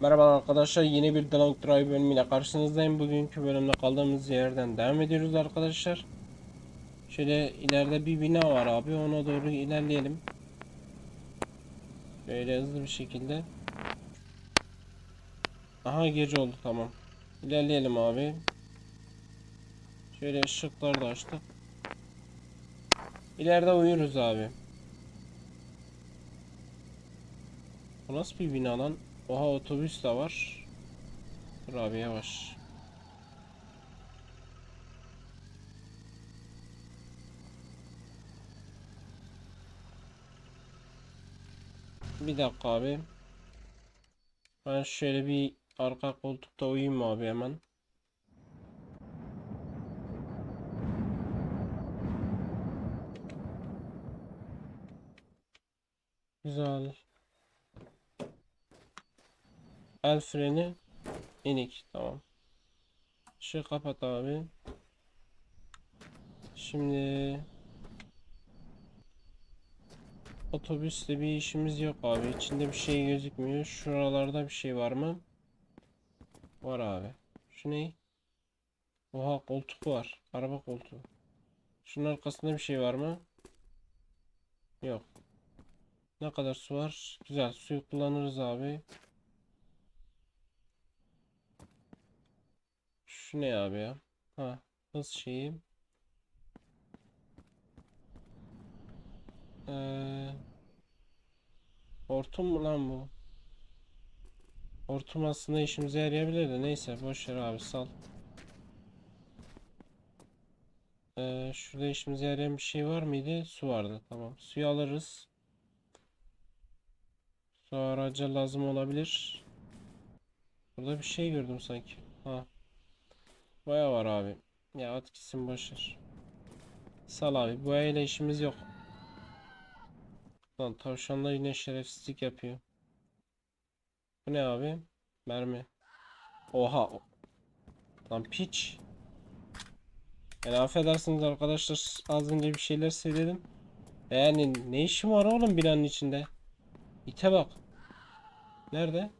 Merhaba arkadaşlar yeni bir The Drive bölümüyle karşınızdayım. Bugünkü bölümde kaldığımız yerden devam ediyoruz arkadaşlar. Şöyle ileride bir bina var abi ona doğru ilerleyelim. Böyle hızlı bir şekilde. Aha gece oldu tamam. İlerleyelim abi. Şöyle ışıkları da açtık. İleride uyuruz abi. Bu nasıl bir bina lan? Oha otobüs de var. Dur abi yavaş. Bir dakika abi. Ben şöyle bir arka koltukta uyuyayım abi hemen. Güzel. El freni inik tamam. Şu kapat abi. Şimdi otobüste bir işimiz yok abi. İçinde bir şey gözükmüyor. Şuralarda bir şey var mı? Var abi. Şu ne? Oha koltuk var. Araba koltuğu. Şunun arkasında bir şey var mı? Yok. Ne kadar su var? Güzel. Suyu kullanırız abi. Şu ne abi ya? Ha, hız şeyi. Ee, hortum mu lan bu? Hortum aslında işimize yarayabilir de neyse boş ver abi sal. Ee, şurada işimize yarayan bir şey var mıydı? Su vardı tamam. Suyu alırız. Su araca lazım olabilir. Burada bir şey gördüm sanki. Ha. Boya var abi. Ya at gitsin boşver. Sal abi. Boyayla işimiz yok. Lan tavşanlar yine şerefsizlik yapıyor. Bu ne abi? Mermi. Oha. Lan piç. Yani affedersiniz arkadaşlar az önce bir şeyler söyledim. Yani ne işim var oğlum binanın içinde? İte bak. Nerede?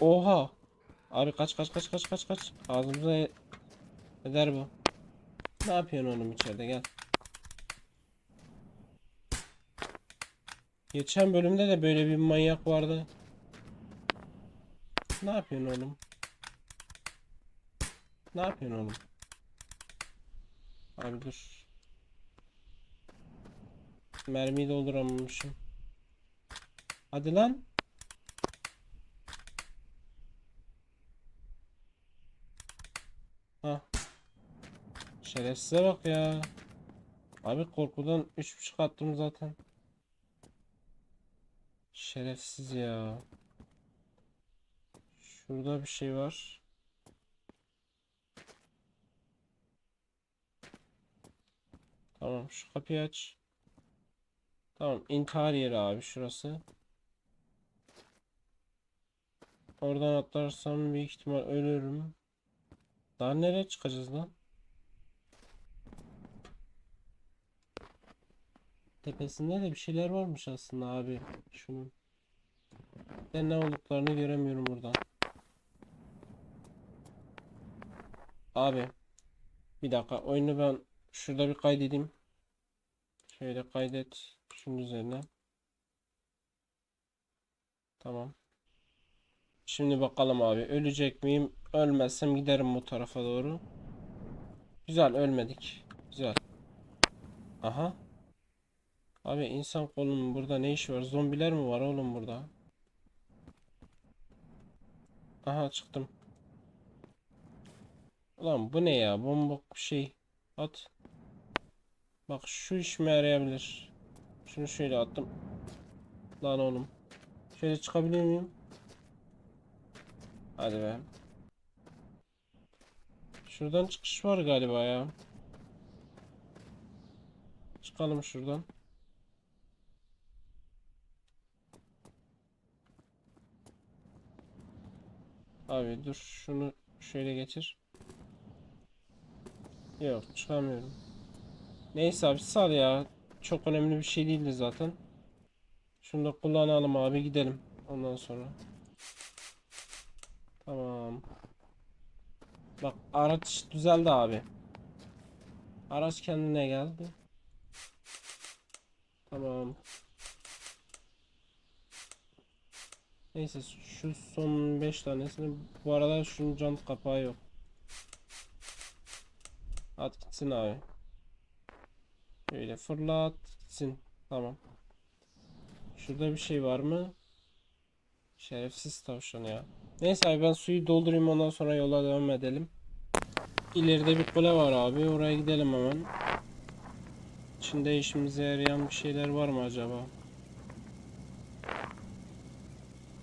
Oha. Abi kaç kaç kaç kaç kaç kaç. Ağzımıza eder bu. Ne yapıyorsun oğlum içeride gel. Geçen bölümde de böyle bir manyak vardı. Ne yapıyorsun oğlum? Ne yapıyorsun oğlum? Abi dur. Mermiyi dolduramamışım. Hadi lan. Ha. Şerefsize bak ya. Abi korkudan 3.5 attım zaten. Şerefsiz ya. Şurada bir şey var. Tamam şu kapıyı aç. Tamam intihar yeri abi şurası. Oradan atlarsam büyük ihtimal ölürüm. Daha nereye çıkacağız lan? Tepesinde de bir şeyler varmış aslında abi. Şunun. Ben ne olduklarını göremiyorum buradan. Abi. Bir dakika oyunu ben şurada bir kaydedeyim. Şöyle kaydet. Şunun üzerine. Tamam. Şimdi bakalım abi. Ölecek miyim? Ölmezsem giderim bu tarafa doğru. Güzel ölmedik. Güzel. Aha. Abi insan kolunun burada ne işi var? Zombiler mi var oğlum burada? Aha çıktım. Ulan bu ne ya? Bombok bir şey. At. Bak şu işime yarayabilir. Şunu şöyle attım. Lan oğlum. Şöyle çıkabilir miyim? Hadi be. Şuradan çıkış var galiba ya. Çıkalım şuradan. Abi dur şunu şöyle getir. Yok çıkamıyorum. Neyse abi sal ya. Çok önemli bir şey değildi zaten. Şunu da kullanalım abi gidelim. Ondan sonra. Tamam. Bak araç düzeldi abi. Araç kendine geldi. Tamam. Neyse şu son 5 tanesini bu arada şunun jant kapağı yok. At gitsin abi. Şöyle fırlat gitsin. Tamam. Şurada bir şey var mı? Şerefsiz tavşan ya. Neyse abi ben suyu doldurayım ondan sonra yola devam edelim. İleride bir kule var abi. Oraya gidelim hemen. İçinde işimize yarayan bir şeyler var mı acaba?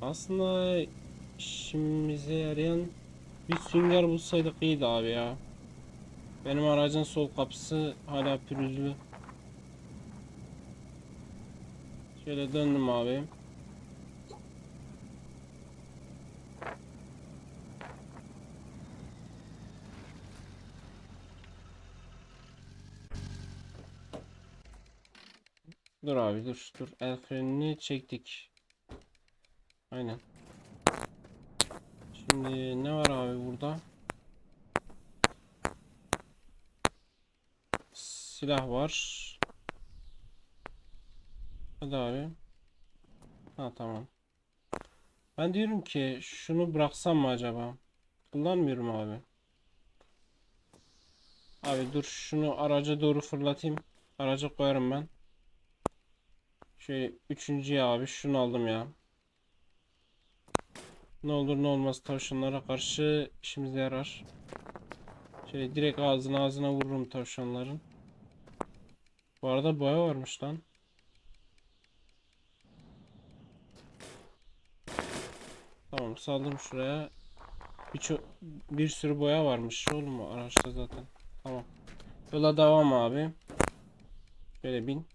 Aslında işimize yarayan bir sünger bulsaydık iyiydi abi ya. Benim aracın sol kapısı hala pürüzlü. Şöyle döndüm abi. Dur abi dur dur el frenini çektik. Aynen. Şimdi ne var abi burada? Silah var. Hadi abi. Ha tamam. Ben diyorum ki şunu bıraksam mı acaba? Kullanmıyorum abi. Abi dur şunu araca doğru fırlatayım. Araca koyarım ben. Şöyle üçüncüye abi şunu aldım ya. Ne olur ne olmaz tavşanlara karşı işimize yarar. Şöyle direkt ağzına ağzına vururum tavşanların. Bu arada boya varmış lan. Tamam saldım şuraya. Bir, bir sürü boya varmış oğlum araçta zaten. Tamam. Yola devam abi. Böyle bin.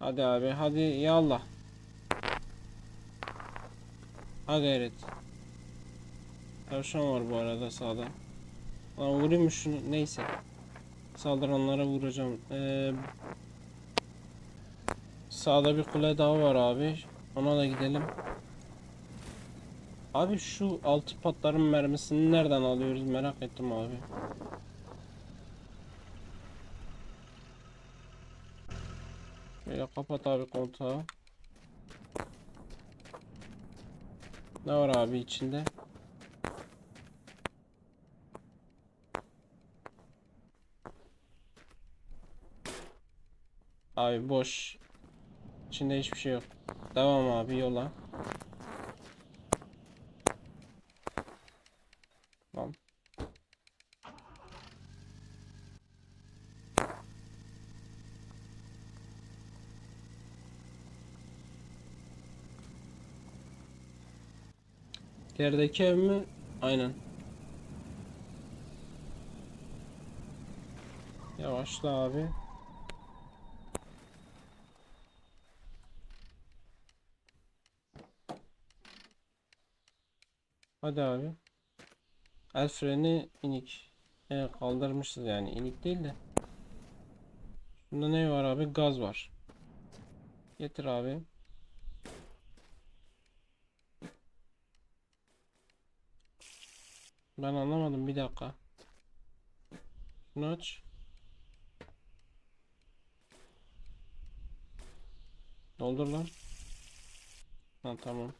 Hadi abi hadi yallah. Ha gayret. Tavşan var bu arada sağda. Lan vurayım şunu? Neyse. Saldıranlara vuracağım. Ee, sağda bir kule daha var abi. Ona da gidelim. Abi şu altı patların mermisini nereden alıyoruz merak ettim abi. Şöyle kapat abi kontağı. Ne var abi içinde? Abi boş. İçinde hiçbir şey yok. Devam abi yola. Tamam. İlerideki ev mi? Aynen. Yavaşla abi. Hadi abi. El freni inik. Evet kaldırmışız yani. inik değil de. Bunda ne var abi? Gaz var. Getir abi. Ben anlamadım bir dakika. Şunu aç. Doldur lan. Ha tamam.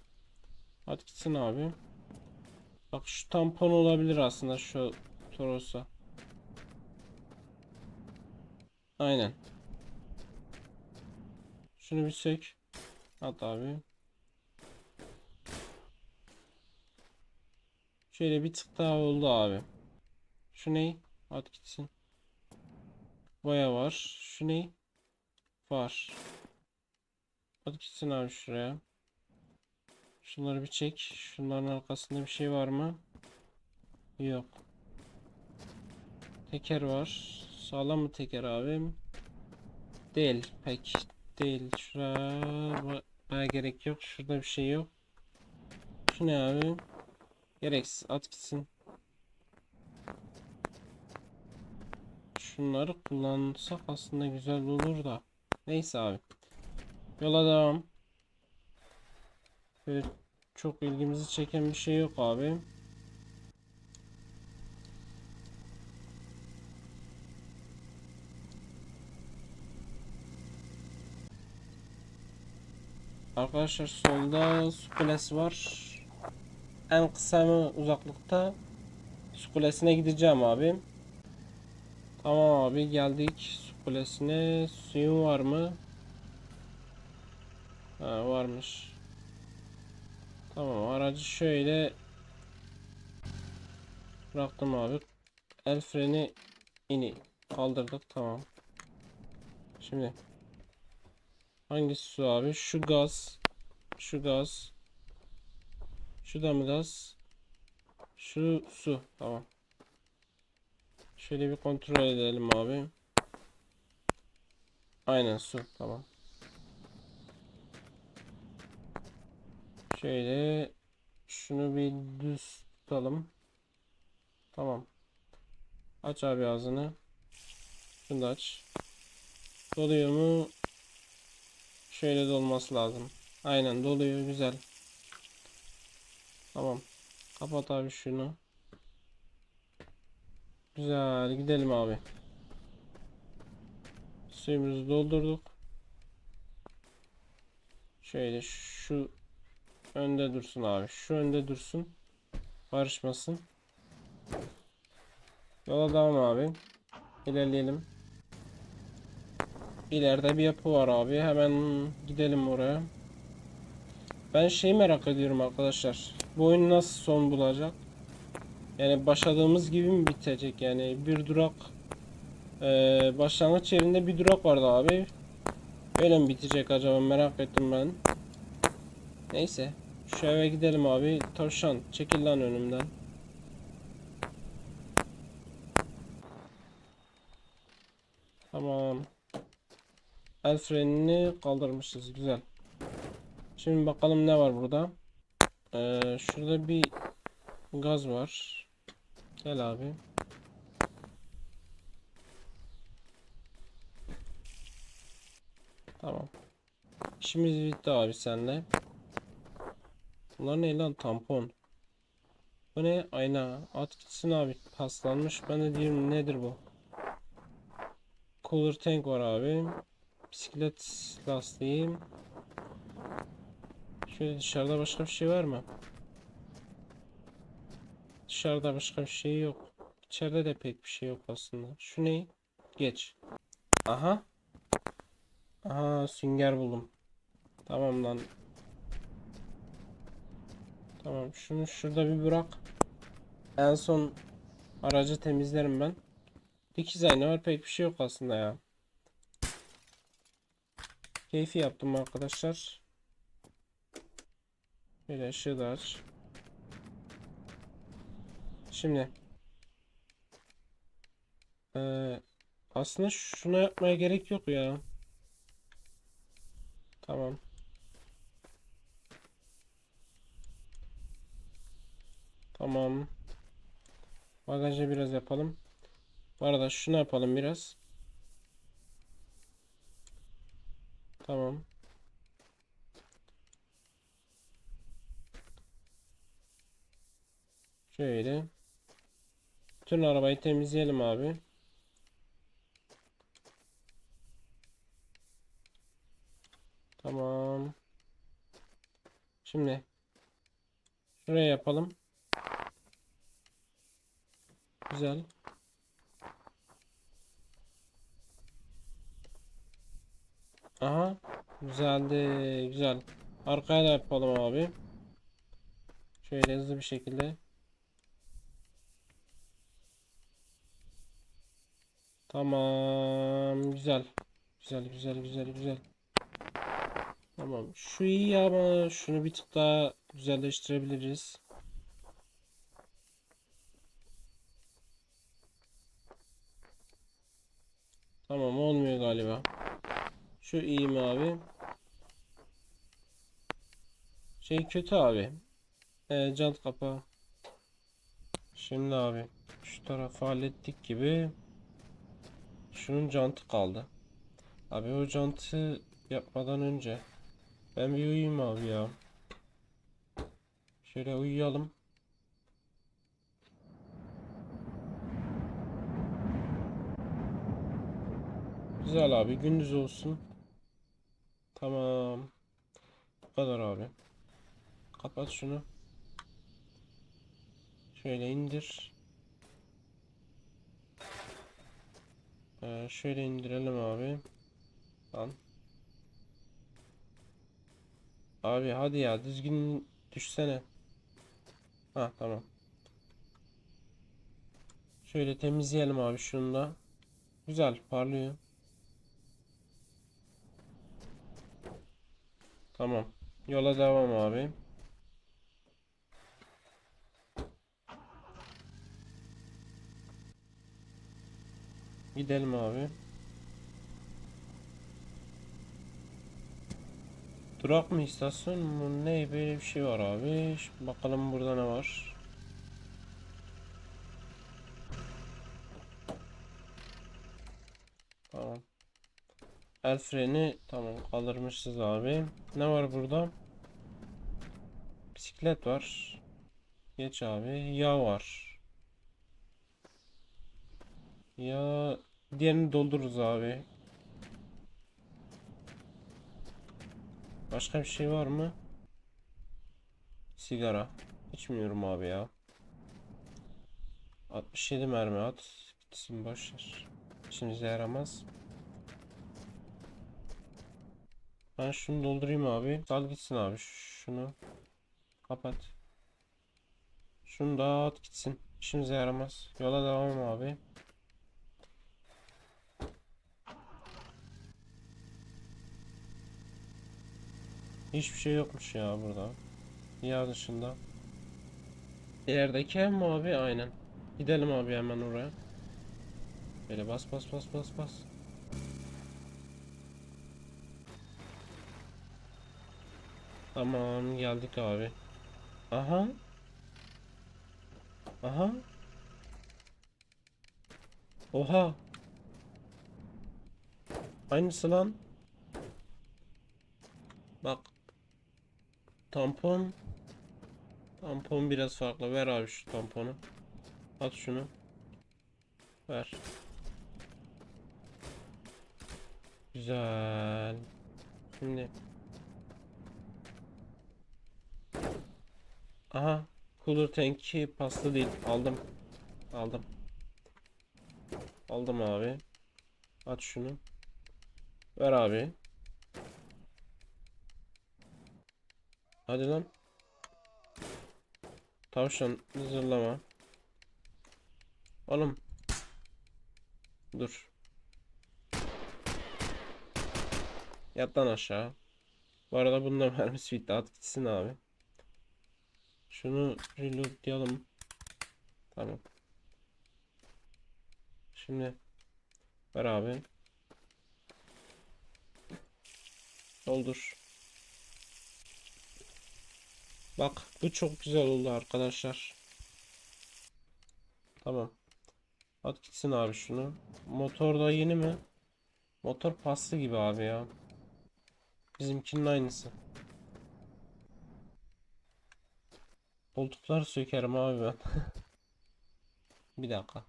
Hadi gitsin abi. Bak şu tampon olabilir aslında şu Toros'a. Aynen. Şunu bir sök. At abi. Şöyle bir tık daha oldu abi. Şu ne? At gitsin. Boya var. Şu ne? Var. At gitsin abi şuraya. Şunları bir çek. Şunların arkasında bir şey var mı? Yok. Teker var. Sağlam mı teker abim? Değil. Pek değil. Şuraya gerek yok. Şurada bir şey yok. Şu ne abi? Gereksiz. At gitsin. Şunları kullansak aslında güzel olur da. Neyse abi. Yola devam. Böyle çok ilgimizi çeken bir şey yok abi. Arkadaşlar solda su kulesi var. En kısa uzaklıkta su kulesine gideceğim abi. Tamam abi geldik su kulesine. Suyun var mı? Ha, varmış. Tamam aracı şöyle bıraktım abi. El freni ini kaldırdık tamam. Şimdi hangisi su abi? Şu gaz. Şu gaz. Şu da mı gaz? Şu su. Tamam. Şöyle bir kontrol edelim abi. Aynen su. Tamam. Şöyle şunu bir düz tutalım. Tamam. Aç abi ağzını. Şunu da aç. Doluyor mu? Şöyle dolması lazım. Aynen doluyor güzel. Tamam. Kapat abi şunu. Güzel gidelim abi. Suyumuzu doldurduk. Şöyle şu önde dursun abi. Şu önde dursun. Karışmasın. Yola devam abi. İlerleyelim. İleride bir yapı var abi. Hemen gidelim oraya. Ben şeyi merak ediyorum arkadaşlar. Bu oyun nasıl son bulacak? Yani başladığımız gibi mi bitecek? Yani bir durak eee, başlangıç yerinde bir durak vardı abi. Öyle mi bitecek acaba merak ettim ben. Neyse. Şu eve gidelim abi. Tavşan çekil lan önümden. Tamam. El frenini kaldırmışız. Güzel. Şimdi bakalım ne var burada. Ee, şurada bir gaz var. Gel abi. Tamam. İşimiz bitti abi senle. Bunlar ne lan tampon. Bu ne? Ayna. At gitsin abi. Paslanmış. Ben de diyorum nedir bu? Cooler tank var abi. Bisiklet lastiği. Şöyle dışarıda başka bir şey var mı? Dışarıda başka bir şey yok. İçeride de pek bir şey yok aslında. Şu ne? Geç. Aha. Aha sünger buldum. Tamam lan. Tamam şunu şurada bir bırak. En son aracı temizlerim ben. Dikiz ayna var pek bir şey yok aslında ya. Keyfi yaptım arkadaşlar. Şöyle ışığı da aç. Şimdi. Ee, aslında şunu yapmaya gerek yok ya. Tamam. Tamam. Bagajı biraz yapalım. Bu arada şunu yapalım biraz. Tamam. Şöyle. Bütün arabayı temizleyelim abi. Tamam. Şimdi şuraya yapalım. Güzel. Aha. Güzeldi. Güzel. Arkaya da yapalım abi. Şöyle hızlı bir şekilde. Tamam. Güzel. Güzel güzel güzel güzel. Tamam. Şu iyi ama şunu bir tık daha güzelleştirebiliriz. Tamam olmuyor galiba. Şu iyi mi abi? Şey kötü abi. Ee, jant kapağı. Şimdi abi şu tarafı hallettik gibi. Şunun jantı kaldı. Abi o jantı yapmadan önce ben bir uyuyayım abi ya. Şöyle uyuyalım. Güzel abi gündüz olsun. Tamam. Bu kadar abi. Kapat şunu. Şöyle indir. Ee, şöyle indirelim abi. Lan. Abi hadi ya düzgün düşsene. Ha tamam. Şöyle temizleyelim abi şunu da. Güzel parlıyor. Tamam. Yola devam abi. Gidelim abi. Durak mı istasyon mu ne böyle bir şey var abi. Şimdi bakalım burada ne var. Tamam. El freni tamam kaldırmışız abi. Ne var burada? Bisiklet var. Geç abi. Yağ var. Ya diğerini doldururuz abi. Başka bir şey var mı? Sigara. İçmiyorum abi ya. 67 mermi at. Gitsin boşver. İşimize yaramaz. Ben şunu doldurayım abi. Sal gitsin abi. Şunu kapat. Şunu da at gitsin. İşimize yaramaz. Yola devam abi. Hiçbir şey yokmuş ya burada. Yer dışında. İlerideki ev mi abi? Aynen. Gidelim abi hemen oraya. Böyle bas bas bas bas bas. Tamam geldik abi. Aha. Aha. Oha. Aynısı lan. Bak. Tampon. Tampon biraz farklı. Ver abi şu tamponu. At şunu. Ver. Güzel. Şimdi. Aha. Cooler tank'i paslı değil. Aldım. Aldım. Aldım abi. At şunu. Ver abi. Hadi lan. Tavşan zırlama. Oğlum. Dur. Yat lan aşağı. Bu arada bundan mermisi bitti. At gitsin abi. Şunu reloadlayalım. Tamam. Şimdi ver abi. Doldur. Bak bu çok güzel oldu arkadaşlar. Tamam. At gitsin abi şunu. Motor da yeni mi? Motor paslı gibi abi ya. Bizimkinin aynısı. Koltukları sökerim abi ben. Bir dakika.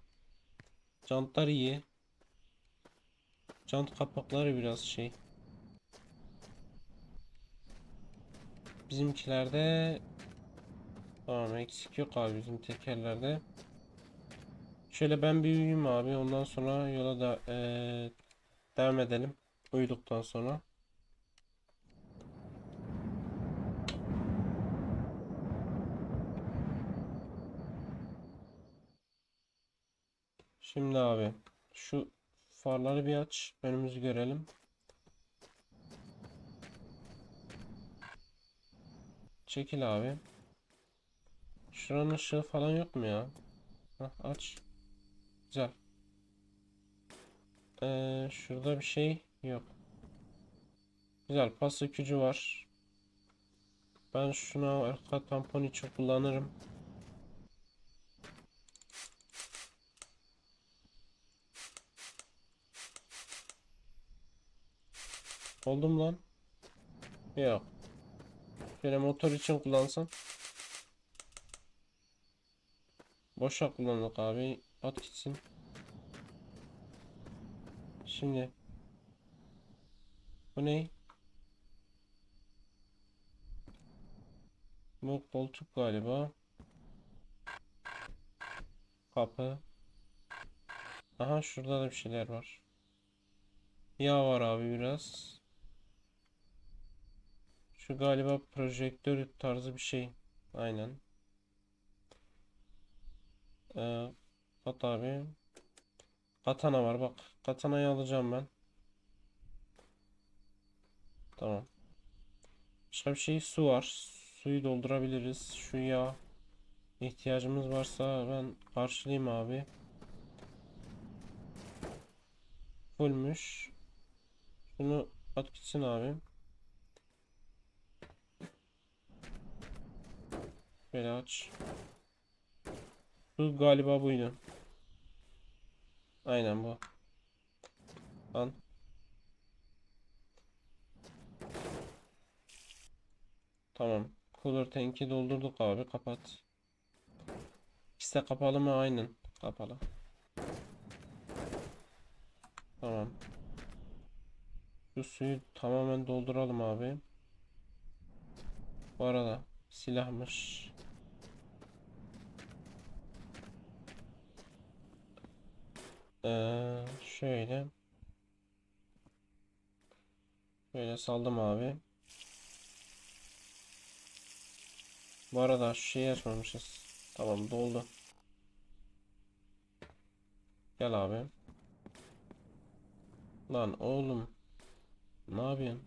Jantlar iyi. Jant kapakları biraz şey. Bizimkilerde Tamam eksik yok abi bizim tekerlerde. Şöyle ben bir uyuyayım abi. Ondan sonra yola da eee, devam edelim. Uyuduktan sonra. Şimdi abi şu farları bir aç. Önümüzü görelim. Çekil abi. Şuranın ışığı falan yok mu ya? Hah, aç. Güzel. Ee, şurada bir şey yok. Güzel. Pas sökücü var. Ben şuna arka tampon için kullanırım. Oldu mu lan? Yok. Şöyle motor için kullansan. Boşa kullandık abi. At gitsin. Şimdi. Bu ne? Bu koltuk galiba. Kapı. Aha şurada da bir şeyler var. Yağ var abi biraz. Şu galiba projektör tarzı bir şey. Aynen. Ee, at abi. Katana var bak. Katanayı alacağım ben. Tamam. Başka bir şey su var. Suyu doldurabiliriz. Şu yağ ihtiyacımız varsa ben karşılayayım abi. Fullmüş. Şunu at gitsin abi. Böyle aç. Bu galiba buydu. Aynen bu. Al. Tamam. Cooler tank'i doldurduk abi. Kapat. İkisi kapalı mı? Aynen. Kapalı. Tamam. Şu suyu tamamen dolduralım abi. Bu arada silahmış. Ee, şöyle. Şöyle saldım abi. Bu arada şeyi açmamışız. Tamam doldu. Gel abi. Lan oğlum. Ne yapıyorsun?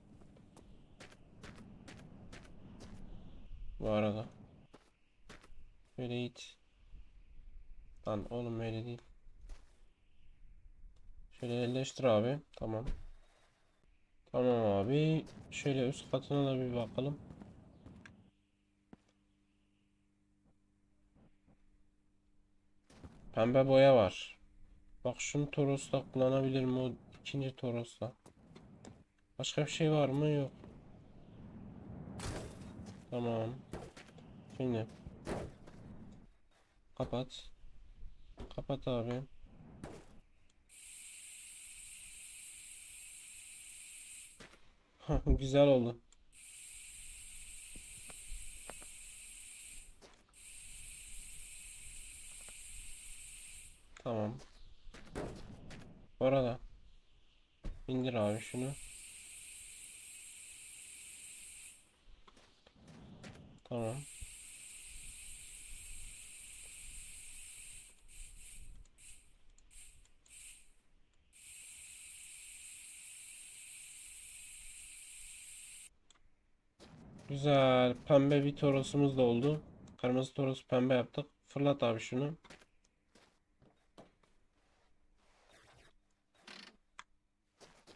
Bu arada. Şöyle it. Lan oğlum öyle değil. Şöyle yerleştir abi. Tamam. Tamam abi. Şöyle üst katına da bir bakalım. Pembe boya var. Bak şunu Toros'ta kullanabilirim o ikinci Toros'ta. Başka bir şey var mı? Yok. Tamam. Şimdi. Kapat. Kapat abi. Güzel oldu. Tamam. Bu arada indir abi şunu. Tamam. Güzel. Pembe bir torosumuz da oldu. Kırmızı toros pembe yaptık. Fırlat abi şunu.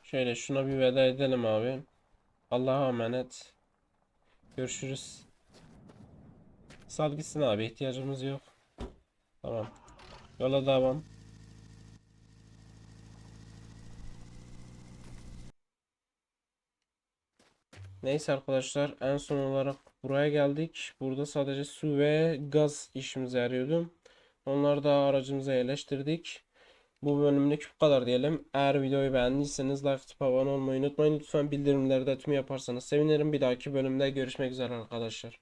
Şöyle şuna bir veda edelim abi. Allah'a emanet. Görüşürüz. Sal gitsin abi ihtiyacımız yok. Tamam. Yola devam. Neyse arkadaşlar en son olarak buraya geldik. Burada sadece su ve gaz işimize yarıyordu. Onları da aracımıza yerleştirdik. Bu bölümlük bu kadar diyelim. Eğer videoyu beğendiyseniz like atıp abone olmayı unutmayın. Lütfen bildirimleri de tüm yaparsanız sevinirim. Bir dahaki bölümde görüşmek üzere arkadaşlar.